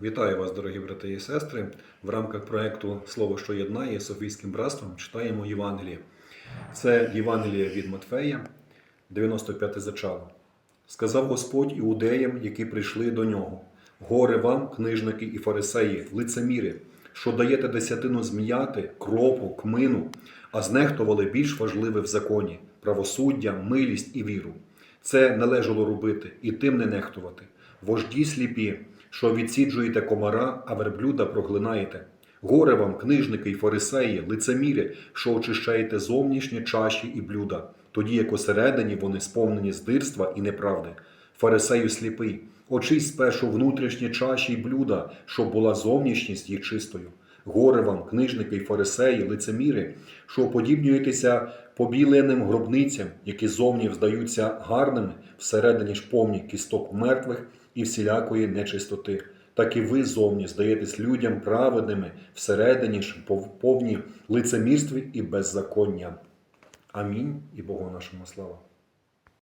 Вітаю вас, дорогі брати і сестри. В рамках проєкту Слово, що єднає Софійським братством читаємо Євангеліє. Це Євангеліє від Матфея, 95 зачало. Сказав Господь іудеям, які прийшли до нього: Горе вам, книжники і фарисеї, лицеміри, що даєте десятину зміяти, кропу, кмину, а знехтували більш важливе в законі правосуддя, милість і віру. Це належало робити і тим не нехтувати. Вожді сліпі, що відсіджуєте комара, а верблюда проглинаєте. Горе вам, книжники й фарисеї, лицеміри, що очищаєте зовнішні чаші і блюда, тоді як усередині вони сповнені здирства і неправди. Фарисею сліпий, очись спершу внутрішні чаші й блюда, щоб була зовнішність їх чистою. Горе вам, книжники фарисеї, лицеміри, що уподібнюєтеся побіленим гробницям, які зовні здаються гарними, всередині ж повні кісток мертвих і всілякої нечистоти. Так і ви зовні здаєтесь людям праведними, всередині ж повні лицемірстві і беззаконня. Амінь і Богу нашому слава.